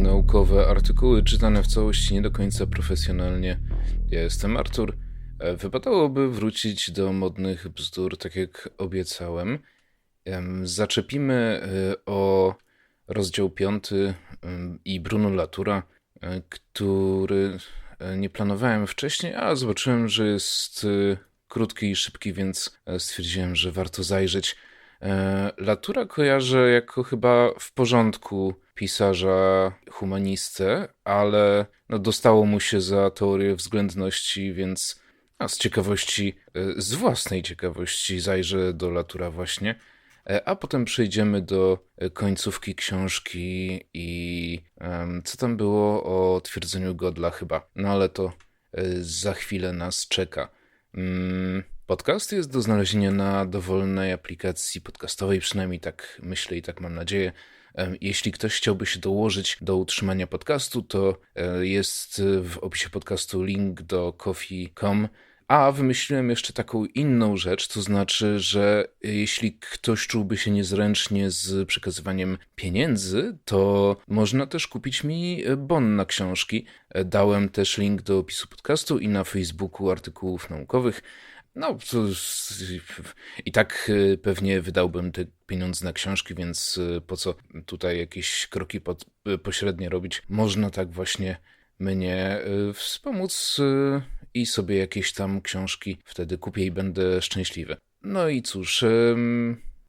naukowe, artykuły czytane w całości nie do końca profesjonalnie. Ja jestem Artur. E, wypadałoby wrócić do modnych bzdur, tak jak obiecałem. Zaczepimy e, o rozdział piąty i Bruno Latura, e, który nie planowałem wcześniej, a zobaczyłem, że jest krótki i szybki, więc stwierdziłem, że warto zajrzeć. Latura kojarzę jako chyba w porządku pisarza humanistę, ale no dostało mu się za teorię względności, więc a z ciekawości, e, z własnej ciekawości zajrzę do Latura właśnie, e, a potem przejdziemy do e, końcówki książki i co tam było o twierdzeniu Godla chyba, no ale to za chwilę nas czeka. Um, podcast jest do znalezienia na dowolnej aplikacji podcastowej, przynajmniej tak myślę i tak mam nadzieję. Jeśli ktoś chciałby się dołożyć do utrzymania podcastu, to e, jest w opisie podcastu link do coffee.com. A wymyśliłem jeszcze taką inną rzecz, to znaczy, że jeśli ktoś czułby się niezręcznie z przekazywaniem pieniędzy, to można też kupić mi bon na książki. E, dałem też link do opisu podcastu i na Facebooku artykułów naukowych. No, i tak y, pewnie wydałbym te pieniądze na książki, więc y, po co tutaj jakieś kroki pod, y, pośrednie robić? Można tak właśnie mnie wspomóc i sobie jakieś tam książki wtedy kupię i będę szczęśliwy. No i cóż,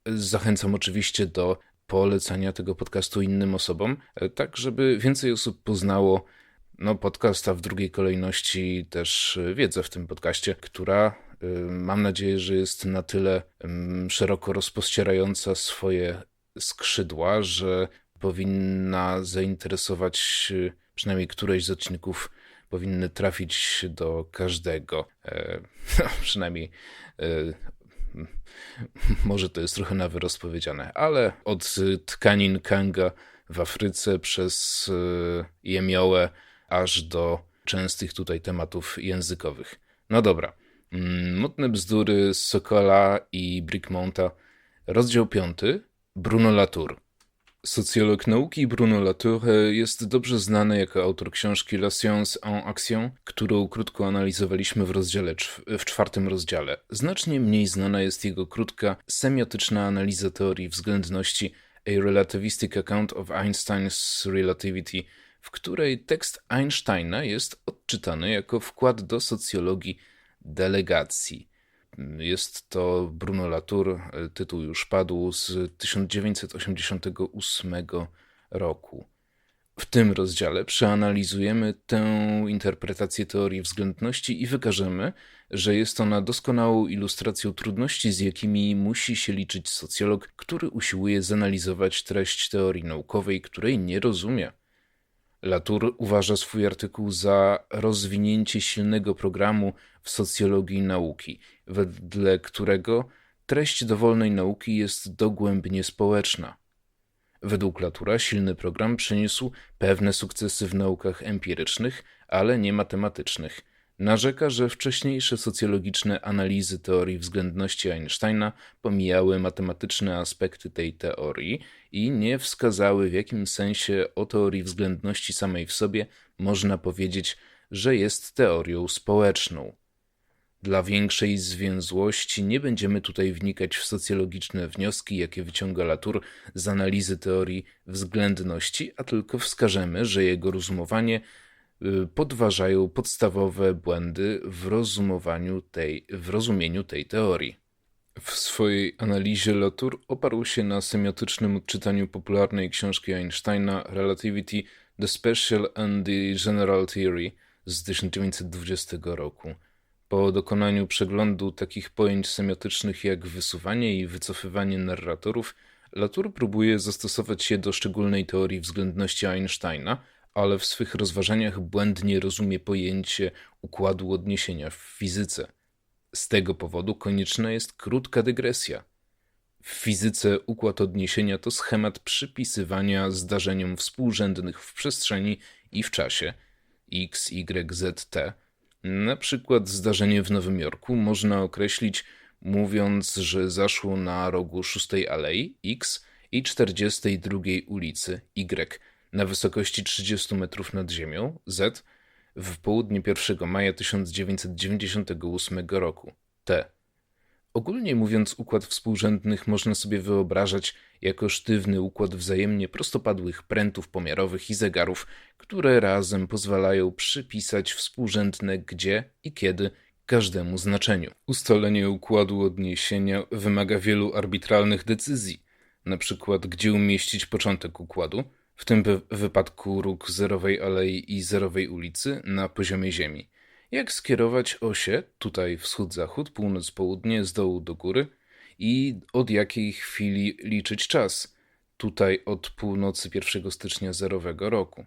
zachęcam oczywiście do polecania tego podcastu innym osobom, tak żeby więcej osób poznało no, podcast, a w drugiej kolejności też wiedzę w tym podcaście, która mam nadzieję, że jest na tyle szeroko rozpościerająca swoje skrzydła, że powinna zainteresować przynajmniej któreś z odcinków powinny trafić do każdego. E, no, przynajmniej e, może to jest trochę na wyrost powiedziane, ale od tkanin kanga w Afryce przez e, jemiołę aż do częstych tutaj tematów językowych. No dobra. Mm, Mutne bzdury z Sokola i Brickmonta. Rozdział 5. Bruno Latour. Socjolog nauki Bruno Latour jest dobrze znany jako autor książki La Science en Action, którą krótko analizowaliśmy w rozdziale w czwartym rozdziale. Znacznie mniej znana jest jego krótka, semiotyczna analiza teorii względności A Relativistic Account of Einstein's Relativity, w której tekst Einsteina jest odczytany jako wkład do socjologii delegacji. Jest to Bruno Latour, tytuł już padł z 1988 roku. W tym rozdziale przeanalizujemy tę interpretację teorii względności i wykażemy, że jest ona doskonałą ilustracją trudności, z jakimi musi się liczyć socjolog, który usiłuje zanalizować treść teorii naukowej, której nie rozumie. Latour uważa swój artykuł za rozwinięcie silnego programu w socjologii nauki, wedle którego treść dowolnej nauki jest dogłębnie społeczna. Według Latura silny program przyniósł pewne sukcesy w naukach empirycznych, ale nie matematycznych – Narzeka, że wcześniejsze socjologiczne analizy teorii względności Einsteina pomijały matematyczne aspekty tej teorii i nie wskazały w jakim sensie o teorii względności samej w sobie można powiedzieć, że jest teorią społeczną. Dla większej zwięzłości nie będziemy tutaj wnikać w socjologiczne wnioski, jakie wyciąga Latour z analizy teorii względności, a tylko wskażemy, że jego rozumowanie podważają podstawowe błędy w rozumowaniu tej, w rozumieniu tej teorii. W swojej analizie Latour oparł się na semiotycznym odczytaniu popularnej książki Einsteina Relativity, The Special and the General Theory z 1920 roku. Po dokonaniu przeglądu takich pojęć semiotycznych jak wysuwanie i wycofywanie narratorów, Latour próbuje zastosować je do szczególnej teorii względności Einsteina – ale w swych rozważaniach błędnie rozumie pojęcie układu odniesienia w fizyce. Z tego powodu konieczna jest krótka dygresja. W fizyce układ odniesienia to schemat przypisywania zdarzeniom współrzędnych w przestrzeni i w czasie x, y, z, t. Na przykład zdarzenie w Nowym Jorku można określić mówiąc, że zaszło na rogu 6 Alei X i 42 ulicy Y na wysokości 30 metrów nad ziemią, Z, w południe 1 maja 1998 roku, T. Ogólnie mówiąc, układ współrzędnych można sobie wyobrażać jako sztywny układ wzajemnie prostopadłych prętów pomiarowych i zegarów, które razem pozwalają przypisać współrzędne gdzie i kiedy każdemu znaczeniu. Ustalenie układu odniesienia wymaga wielu arbitralnych decyzji, na przykład gdzie umieścić początek układu, w tym wypadku róg zerowej alei i zerowej ulicy na poziomie Ziemi. Jak skierować osie, tutaj wschód-zachód, północ-południe, z dołu do góry i od jakiej chwili liczyć czas, tutaj od północy 1 stycznia zerowego roku.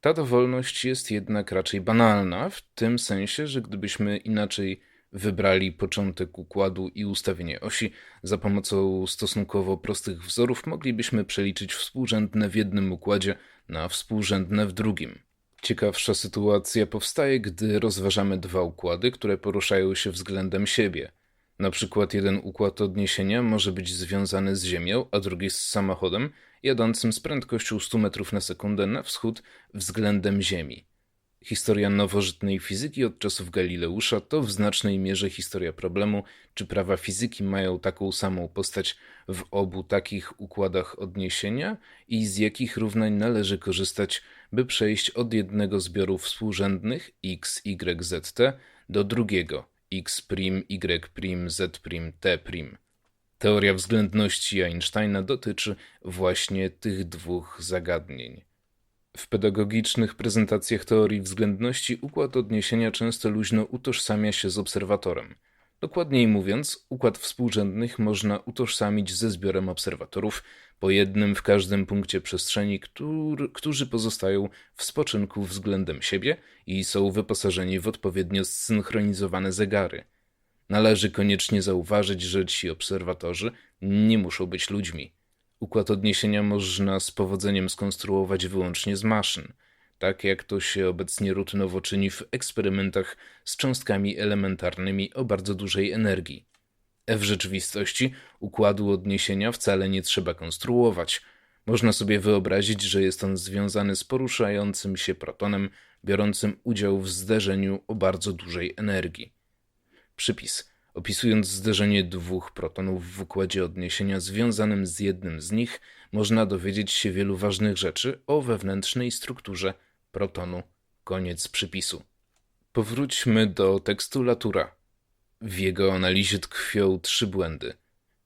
Ta dowolność jest jednak raczej banalna, w tym sensie, że gdybyśmy inaczej wybrali początek układu i ustawienie osi, za pomocą stosunkowo prostych wzorów moglibyśmy przeliczyć współrzędne w jednym układzie na współrzędne w drugim. Ciekawsza sytuacja powstaje, gdy rozważamy dwa układy, które poruszają się względem siebie. Na przykład jeden układ odniesienia może być związany z Ziemią, a drugi z samochodem jadącym z prędkością 100 metrów na sekundę na wschód względem Ziemi. Historia nowożytnej fizyki od czasów Galileusza to w znacznej mierze historia problemu, czy prawa fizyki mają taką samą postać w obu takich układach odniesienia i z jakich równań należy korzystać, by przejść od jednego zbioru współrzędnych x, y, z, t do drugiego x', y', z', t'. Teoria względności Einsteina dotyczy właśnie tych dwóch zagadnień. W pedagogicznych prezentacjach teorii względności układ odniesienia często luźno utożsamia się z obserwatorem. Dokładniej mówiąc, układ współrzędnych można utożsamić ze zbiorem obserwatorów, po jednym w każdym punkcie przestrzeni, którzy, pozostają w spoczynku względem siebie i są wyposażeni w odpowiednio zsynchronizowane zegary. Należy koniecznie zauważyć, że ci obserwatorzy nie muszą być ludźmi. Układ odniesienia można z powodzeniem skonstruować wyłącznie z maszyn, tak jak to się obecnie rutynowo czyni w eksperymentach z cząstkami elementarnymi o bardzo dużej energii. W rzeczywistości układu odniesienia wcale nie trzeba konstruować. Można sobie wyobrazić, że jest on związany z poruszającym się protonem biorącym udział w zderzeniu o bardzo dużej energii. Przypis. Opisując zderzenie dwóch protonów w układzie odniesienia związanym z jednym z nich, można dowiedzieć się wielu ważnych rzeczy o wewnętrznej strukturze protonu. Koniec przypisu. Powróćmy do tekstu Latura. W jego analizie tkwią trzy błędy.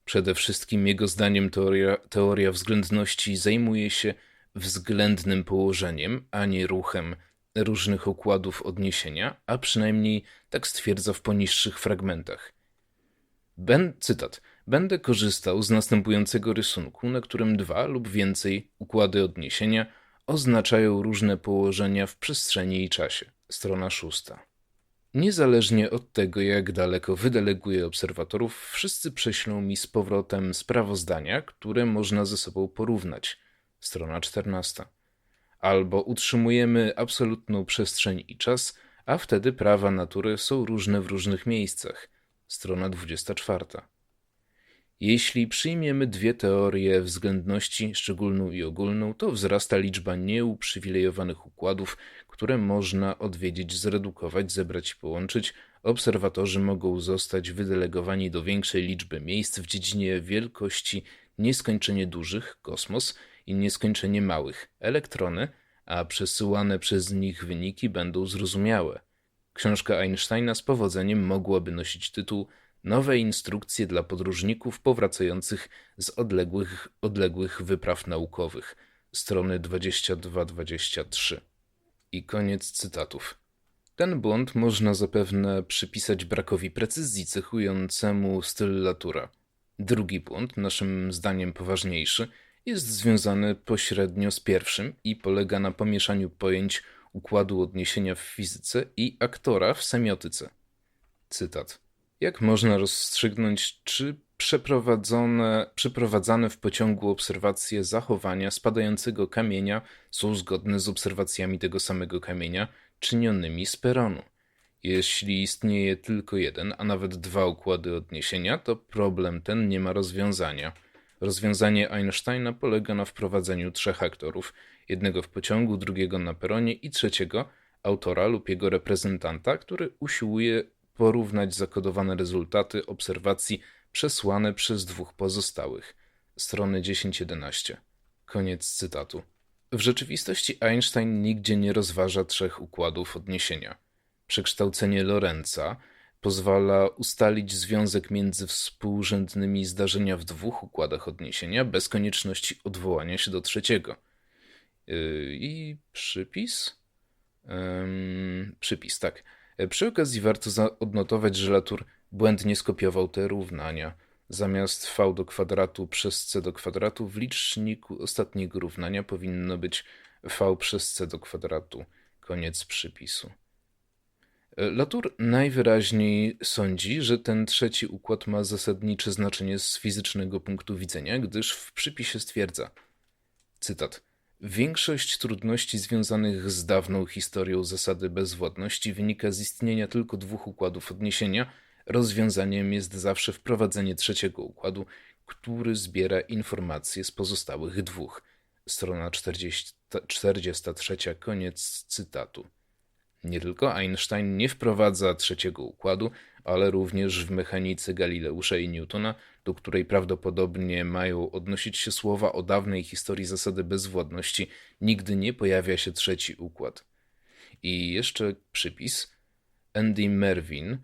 Przede wszystkim jego zdaniem teoria, teoria względności zajmuje się względnym położeniem, a nie ruchem różnych układów odniesienia, a przynajmniej tak stwierdza w poniższych fragmentach. Ben, cytat. Będę korzystał z następującego rysunku, na którym dwa lub więcej układy odniesienia oznaczają różne położenia w przestrzeni i czasie. Strona szósta. Niezależnie od tego, jak daleko wydeleguję obserwatorów, wszyscy prześlą mi z powrotem sprawozdania, które można ze sobą porównać. Strona 14. Albo utrzymujemy absolutną przestrzeń i czas, a wtedy prawa natury są różne w różnych miejscach. Strona 24. Jeśli przyjmiemy dwie teorie względności, szczególną i ogólną, to wzrasta liczba nieuprzywilejowanych układów, które można odwiedzić, zredukować, zebrać i połączyć. Obserwatorzy mogą zostać wydelegowani do większej liczby miejsc w dziedzinie wielkości nieskończenie dużych kosmos i nieskończenie małych elektrony, a przesyłane przez nich wyniki będą zrozumiałe. Książka Einsteina z powodzeniem mogłaby nosić tytuł Nowe instrukcje dla podróżników powracających z odległych, odległych wypraw naukowych. Strony 22-23. I koniec cytatów. Ten błąd można zapewne przypisać brakowi precyzji cechującemu styl Latura. Drugi błąd, naszym zdaniem poważniejszy, jest związany pośrednio z pierwszym i polega na pomieszaniu pojęć układu odniesienia w fizyce i aktora w semiotyce. Cytat. Jak można rozstrzygnąć, czy przeprowadzone, przeprowadzane w pociągu obserwacje zachowania spadającego kamienia są zgodne z obserwacjami tego samego kamienia czynionymi z peronu? Jeśli istnieje tylko jeden, a nawet dwa układy odniesienia, to problem ten nie ma rozwiązania. Rozwiązanie Einsteina polega na wprowadzeniu trzech aktorów, jednego w pociągu, drugiego na peronie i trzeciego autora lub jego reprezentanta, który usiłuje porównać zakodowane rezultaty obserwacji przesłane przez dwóch pozostałych. Strony 10-11. Koniec cytatu. W rzeczywistości Einstein nigdzie nie rozważa trzech układów odniesienia. Przekształcenie Lorenza pozwala ustalić związek między współrzędnymi zdarzenia w dwóch układach odniesienia bez konieczności odwołania się do trzeciego. I przypis? przypis, tak. Przy okazji warto odnotować, że Latour błędnie skopiował te równania. Zamiast v do kwadratu przez c do kwadratu w liczniku ostatniego równania powinno być v przez c do kwadratu. Koniec przypisu. Latour najwyraźniej sądzi, że ten trzeci układ ma zasadnicze znaczenie z fizycznego punktu widzenia, gdyż w przypisie stwierdza cytat Większość trudności związanych z dawną historią zasady bezwładności wynika z istnienia tylko dwóch układów odniesienia. Rozwiązaniem jest zawsze wprowadzenie trzeciego układu, który zbiera informacje z pozostałych dwóch. Strona 40, 43, koniec cytatu. Nie tylko Einstein nie wprowadza trzeciego układu, ale również w mechanice Galileusza i Newtona, do której prawdopodobnie mają odnosić się słowa o dawnej historii zasady bezwładności, nigdy nie pojawia się trzeci układ. I jeszcze przypis. Andy Mervin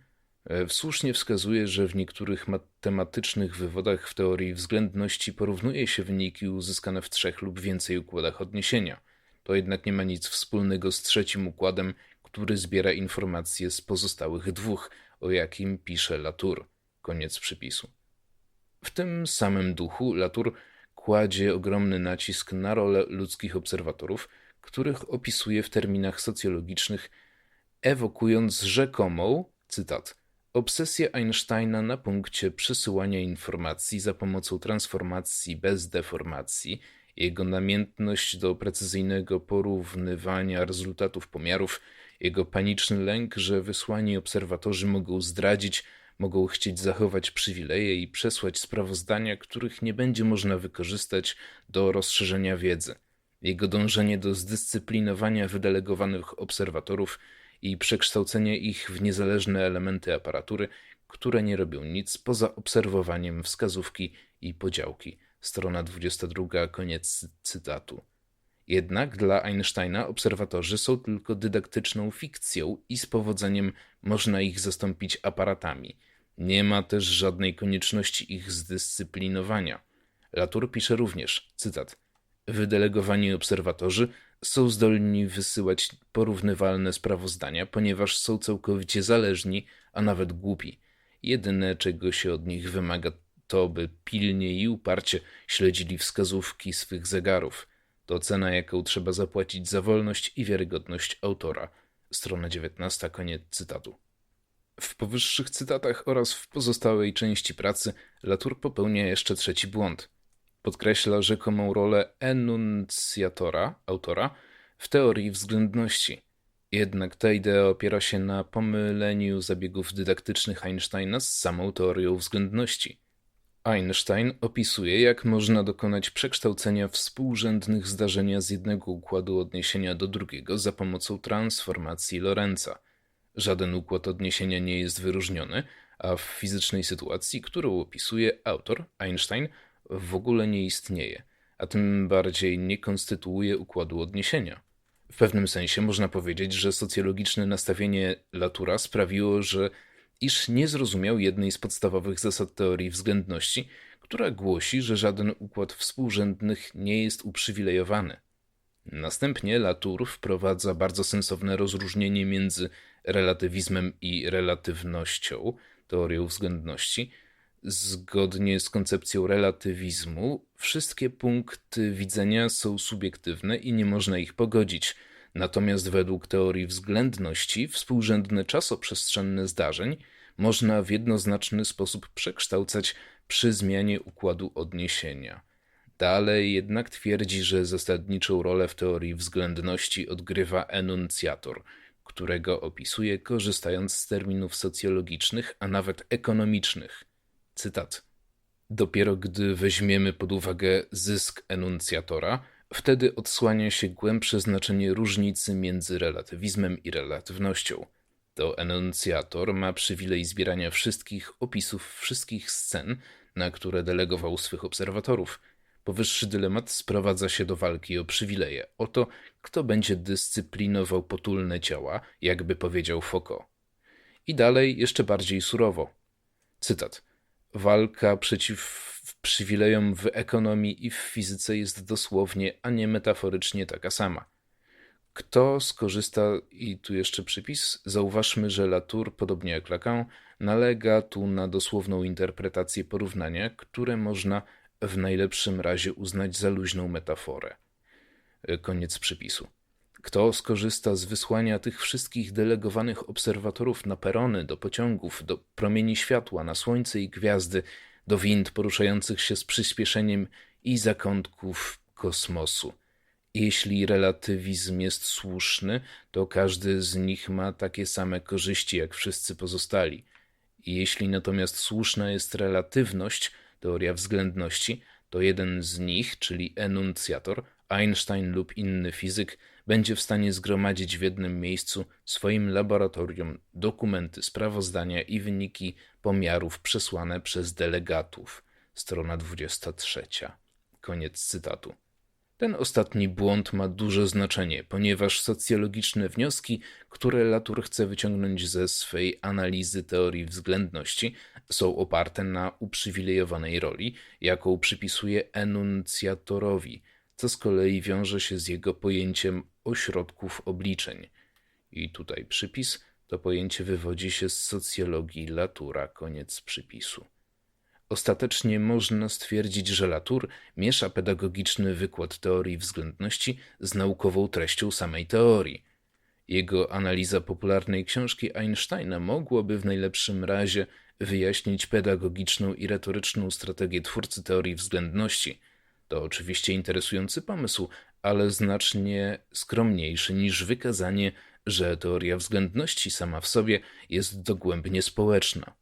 e, słusznie wskazuje, że w niektórych matematycznych wywodach w teorii względności porównuje się wyniki uzyskane w trzech lub więcej układach odniesienia. To jednak nie ma nic wspólnego z trzecim układem, który zbiera informacje z pozostałych dwóch, o jakim pisze Latour. Koniec przypisu. W tym samym duchu Latour kładzie ogromny nacisk na rolę ludzkich obserwatorów, których opisuje w terminach socjologicznych, ewokując rzekomą, cytat, obsesję Einsteina na punkcie przesyłania informacji za pomocą transformacji bez deformacji, jego namiętność do precyzyjnego porównywania rezultatów pomiarów jego paniczny lęk, że wysłani obserwatorzy mogą zdradzić, mogą chcieć zachować przywileje i przesłać sprawozdania, których nie będzie można wykorzystać do rozszerzenia wiedzy. Jego dążenie do zdyscyplinowania wydelegowanych obserwatorów i przekształcenia ich w niezależne elementy aparatury, które nie robią nic poza obserwowaniem wskazówki i podziałki. Strona 22, koniec cytatu. Jednak dla Einsteina obserwatorzy są tylko dydaktyczną fikcją i z powodzeniem można ich zastąpić aparatami. Nie ma też żadnej konieczności ich zdyscyplinowania. Latour pisze również, cytat, Wydelegowani obserwatorzy są zdolni wysyłać porównywalne sprawozdania, ponieważ są całkowicie zależni, a nawet głupi. Jedyne, czego się od nich wymaga, to by pilnie i uparcie śledzili wskazówki swych zegarów – to cena, jaką trzeba zapłacić za wolność i wiarygodność autora. Strona 19, koniec cytatu. W powyższych cytatach oraz w pozostałej części pracy Latour popełnia jeszcze trzeci błąd. Podkreśla rzekomą rolę enuncjatora, autora, w teorii względności. Jednak ta idea opiera się na pomyleniu zabiegów dydaktycznych Einsteina z samą teorią względności. Einstein opisuje, jak można dokonać przekształcenia współrzędnych zdarzenia z jednego układu odniesienia do drugiego za pomocą transformacji Lorenza. Żaden układ odniesienia nie jest wyróżniony, a w fizycznej sytuacji, którą opisuje autor, Einstein, w ogóle nie istnieje, a tym bardziej nie konstytuuje układu odniesienia. W pewnym sensie można powiedzieć, że socjologiczne nastawienie Latura sprawiło, że iż nie zrozumiał jednej z podstawowych zasad teorii względności, która głosi, że żaden układ współrzędnych nie jest uprzywilejowany. Następnie Latour wprowadza bardzo sensowne rozróżnienie między relatywizmem i relatywnością, teorią względności. Zgodnie z koncepcją relatywizmu, wszystkie punkty widzenia są subiektywne i nie można ich pogodzić – Natomiast według teorii względności współrzędne czasoprzestrzenne zdarzeń można w jednoznaczny sposób przekształcać przy zmianie układu odniesienia. Dalej jednak twierdzi, że zasadniczą rolę w teorii względności odgrywa enuncjator, którego opisuje korzystając z terminów socjologicznych, a nawet ekonomicznych. Cytat. Dopiero gdy weźmiemy pod uwagę zysk enuncjatora, Wtedy odsłania się głębsze znaczenie różnicy między relatywizmem i relatywnością. To enuncjator ma przywilej zbierania wszystkich opisów wszystkich scen, na które delegował swych obserwatorów. Powyższy dylemat sprowadza się do walki o przywileje, o to, kto będzie dyscyplinował potulne ciała, jakby powiedział Foucault. I dalej jeszcze bardziej surowo. Cytat. Walka przeciw przywilejom w ekonomii i w fizyce jest dosłownie, a nie metaforycznie taka sama. Kto skorzysta, i tu jeszcze przypis, zauważmy, że Latour, podobnie jak Lacan, nalega tu na dosłowną interpretację porównania, które można w najlepszym razie uznać za luźną metaforę. Koniec przypisu. Kto skorzysta z wysłania tych wszystkich delegowanych obserwatorów na perony, do pociągów, do promieni światła, na słońce i gwiazdy, do wind poruszających się z przyspieszeniem i zakątków kosmosu? Jeśli relatywizm jest słuszny, to każdy z nich ma takie same korzyści jak wszyscy pozostali. Jeśli natomiast słuszna jest relatywność, teoria względności, to jeden z nich, czyli enuncjator, Einstein lub inny fizyk, będzie w stanie zgromadzić w jednym miejscu swoim laboratorium dokumenty, sprawozdania i wyniki pomiarów przesłane przez delegatów. Strona 23. Koniec cytatu. Ten ostatni błąd ma duże znaczenie, ponieważ socjologiczne wnioski, które Latour chce wyciągnąć ze swej analizy teorii względności, są oparte na uprzywilejowanej roli, jaką przypisuje enuncjatorowi, co z kolei wiąże się z jego pojęciem ośrodków obliczeń. I tutaj przypis to pojęcie wywodzi się z socjologii Latura, koniec przypisu. Ostatecznie można stwierdzić, że Latour miesza pedagogiczny wykład teorii względności z naukową treścią samej teorii. Jego analiza popularnej książki Einsteina mogłaby w najlepszym razie wyjaśnić pedagogiczną i retoryczną strategię twórcy teorii względności. To oczywiście interesujący pomysł, ale znacznie skromniejszy niż wykazanie, że teoria względności sama w sobie jest dogłębnie społeczna.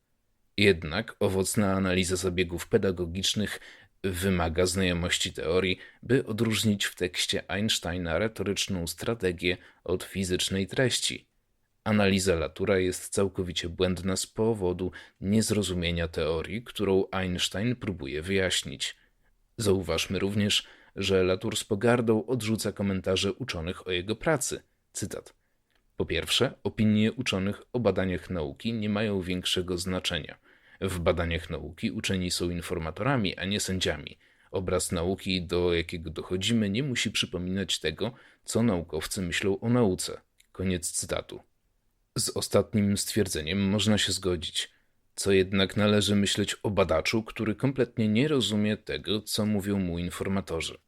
Jednak owocna analiza zabiegów pedagogicznych wymaga znajomości teorii, by odróżnić w tekście Einsteina retoryczną strategię od fizycznej treści. Analiza Latura jest całkowicie błędna z powodu niezrozumienia teorii, którą Einstein próbuje wyjaśnić. Zauważmy również, że Latour z pogardą odrzuca komentarze uczonych o jego pracy. Cytat. Po pierwsze, opinie uczonych o badaniach nauki nie mają większego znaczenia. W badaniach nauki uczeni są informatorami, a nie sędziami. Obraz nauki, do jakiego dochodzimy, nie musi przypominać tego, co naukowcy myślą o nauce. Koniec cytatu. Z ostatnim stwierdzeniem można się zgodzić. Co jednak należy myśleć o badaczu, który kompletnie nie rozumie tego, co mówią mu informatorzy.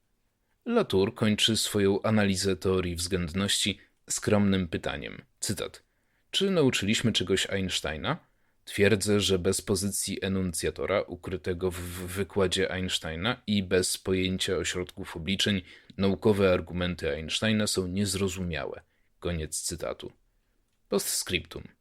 Latour kończy swoją analizę teorii względności skromnym pytaniem. Cytat. Czy nauczyliśmy czegoś Einsteina? Twierdzę, że bez pozycji enuncjatora ukrytego w wykładzie Einsteina i bez pojęcia ośrodków obliczeń naukowe argumenty Einsteina są niezrozumiałe. Koniec cytatu. Postscriptum.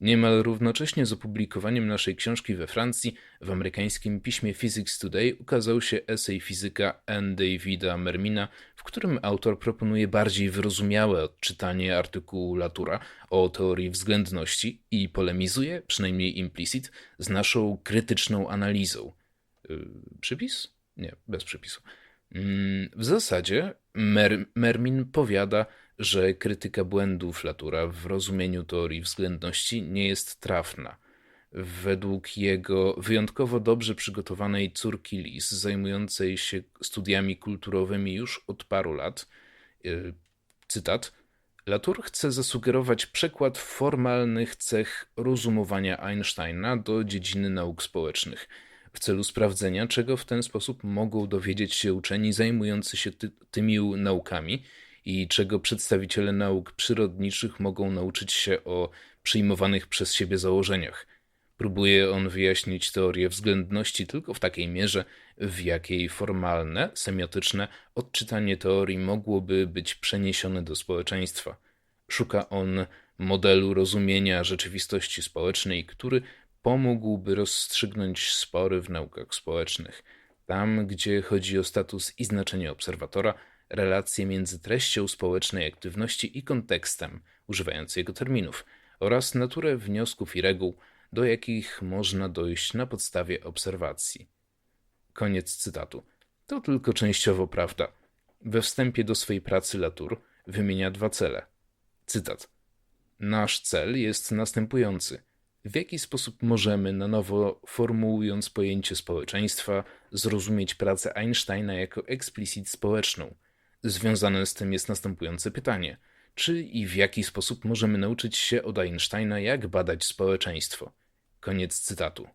Niemal równocześnie z opublikowaniem naszej książki we Francji, w amerykańskim piśmie Physics Today ukazał się esej fizyka N. Davida Mermina, w którym autor proponuje bardziej wyrozumiałe odczytanie artykułu Latura o teorii względności i polemizuje, przynajmniej implicit, z naszą krytyczną analizą. Yy, przypis? Nie, bez przypisu. Yy, w zasadzie Mer Mermin powiada, że krytyka błędów Latura w rozumieniu teorii względności nie jest trafna. Według jego wyjątkowo dobrze przygotowanej córki Lis, zajmującej się studiami kulturowymi już od paru lat, yy, cytat, Latour chce zasugerować przekład formalnych cech rozumowania Einsteina do dziedziny nauk społecznych, w celu sprawdzenia, czego w ten sposób mogą dowiedzieć się uczeni zajmujący się ty tymi naukami i czego przedstawiciele nauk przyrodniczych mogą nauczyć się o przyjmowanych przez siebie założeniach. Próbuje on wyjaśnić teorię względności tylko w takiej mierze, w jakiej formalne, semiotyczne odczytanie teorii mogłoby być przeniesione do społeczeństwa. Szuka on modelu rozumienia rzeczywistości społecznej, który pomógłby rozstrzygnąć spory w naukach społecznych. Tam, gdzie chodzi o status i znaczenie obserwatora, relacje między treścią społecznej aktywności i kontekstem, używając jego terminów, oraz naturę wniosków i reguł, do jakich można dojść na podstawie obserwacji. Koniec cytatu. To tylko częściowo prawda. We wstępie do swej pracy Latour wymienia dwa cele. Cytat. Nasz cel jest następujący. W jaki sposób możemy, na nowo formułując pojęcie społeczeństwa, zrozumieć pracę Einsteina jako eksplicit społeczną? Związane z tym jest następujące pytanie. Czy i w jaki sposób możemy nauczyć się od Einsteina, jak badać społeczeństwo? Koniec cytatu.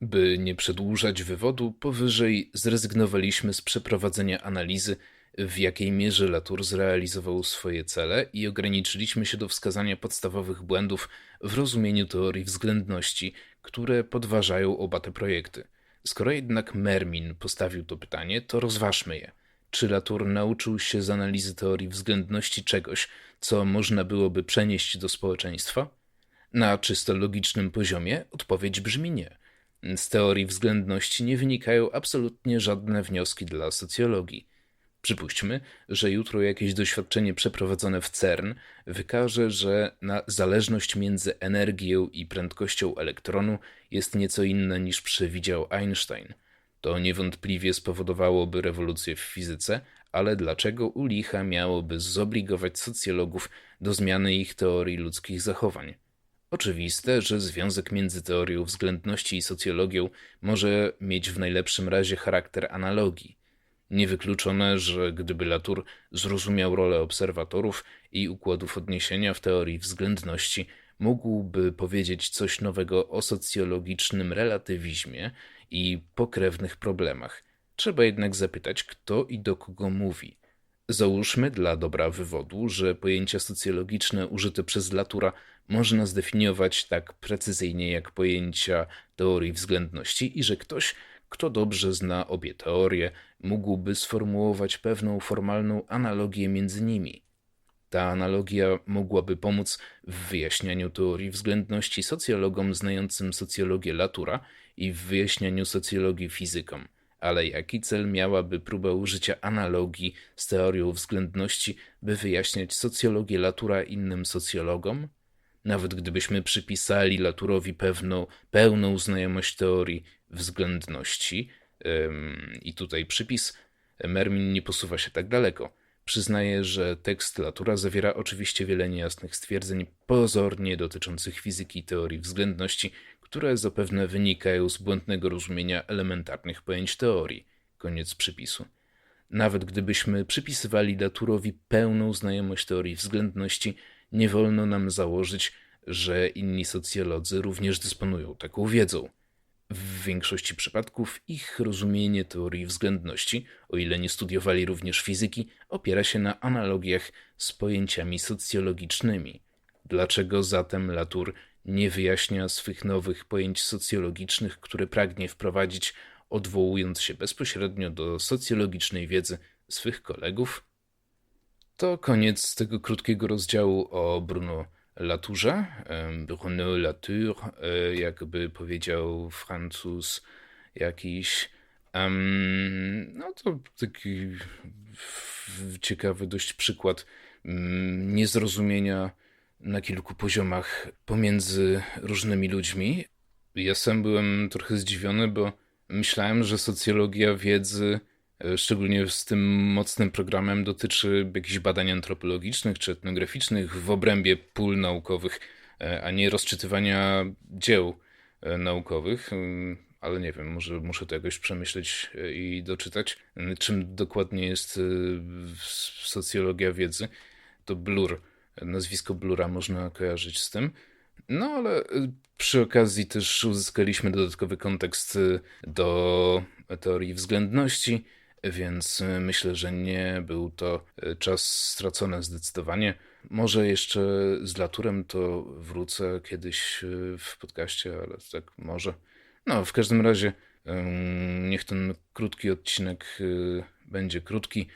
By nie przedłużać wywodu, powyżej zrezygnowaliśmy z przeprowadzenia analizy, w jakiej mierze Latour zrealizował swoje cele i ograniczyliśmy się do wskazania podstawowych błędów w rozumieniu teorii względności, które podważają oba te projekty. Skoro jednak Mermin postawił to pytanie, to rozważmy je. Czy Latour nauczył się z analizy teorii względności czegoś, co można byłoby przenieść do społeczeństwa? Na czysto logicznym poziomie odpowiedź brzmi nie. Z teorii względności nie wynikają absolutnie żadne wnioski dla socjologii. Przypuśćmy, że jutro jakieś doświadczenie przeprowadzone w CERN wykaże, że na zależność między energią i prędkością elektronu jest nieco inna niż przewidział Einstein. To niewątpliwie spowodowałoby rewolucję w fizyce, ale dlaczego u licha miałoby zobligować socjologów do zmiany ich teorii ludzkich zachowań? Oczywiste, że związek między teorią względności i socjologią może mieć w najlepszym razie charakter analogii. Niewykluczone, że gdyby Latour zrozumiał rolę obserwatorów i układów odniesienia w teorii względności, mógłby powiedzieć coś nowego o socjologicznym relatywizmie i pokrewnych problemach. Trzeba jednak zapytać, kto i do kogo mówi. Załóżmy dla dobra wywodu, że pojęcia socjologiczne użyte przez Latura można zdefiniować tak precyzyjnie jak pojęcia teorii względności i że ktoś, kto dobrze zna obie teorie, mógłby sformułować pewną formalną analogię między nimi. Ta analogia mogłaby pomóc w wyjaśnianiu teorii względności socjologom znającym socjologię Latura i w wyjaśnianiu socjologii fizykom. Ale jaki cel miałaby próba użycia analogii z teorią względności, by wyjaśniać socjologię Latura innym socjologom? Nawet gdybyśmy przypisali Laturowi pewną, pełną znajomość teorii względności, ym, i tutaj przypis, Mermin nie posuwa się tak daleko. Przyznaje, że tekst Latura zawiera oczywiście wiele niejasnych stwierdzeń pozornie dotyczących fizyki i teorii względności, które zapewne wynikają z błędnego rozumienia elementarnych pojęć teorii. Koniec przypisu. Nawet gdybyśmy przypisywali Laturowi pełną znajomość teorii względności, nie wolno nam założyć, że inni socjolodzy również dysponują taką wiedzą. W większości przypadków ich rozumienie teorii względności, o ile nie studiowali również fizyki, opiera się na analogiach z pojęciami socjologicznymi. Dlaczego zatem Latour nie wyjaśnia swych nowych pojęć socjologicznych, które pragnie wprowadzić, odwołując się bezpośrednio do socjologicznej wiedzy swych kolegów? To koniec tego krótkiego rozdziału o Bruno Latourze. Bruno Latour, e, jakby powiedział Francuz jakiś. No to taki ciekawy dość przykład mm, niezrozumienia na kilku poziomach pomiędzy różnymi ludźmi. Ja sam byłem trochę zdziwiony, bo myślałem, że socjologia wiedzy, szczególnie z tym mocnym programem, dotyczy jakichś badań antropologicznych czy etnograficznych w obrębie pól naukowych, e, a nie rozczytywania dzieł e, naukowych. Ale nie wiem, może muszę to jakoś przemyśleć i doczytać. Czym dokładnie jest socjologia wiedzy? To blur nazwisko Blura można kojarzyć z tym. No ale przy okazji też uzyskaliśmy dodatkowy kontekst do teorii względności, więc y, myślę, że nie był to czas stracony zdecydowanie. Może jeszcze z Laturem to wrócę kiedyś w podcaście, ale tak może. No, w każdym razie niech ten krótki odcinek będzie krótki.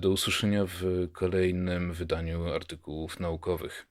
Do usłyszenia w kolejnym wydaniu artykułów naukowych.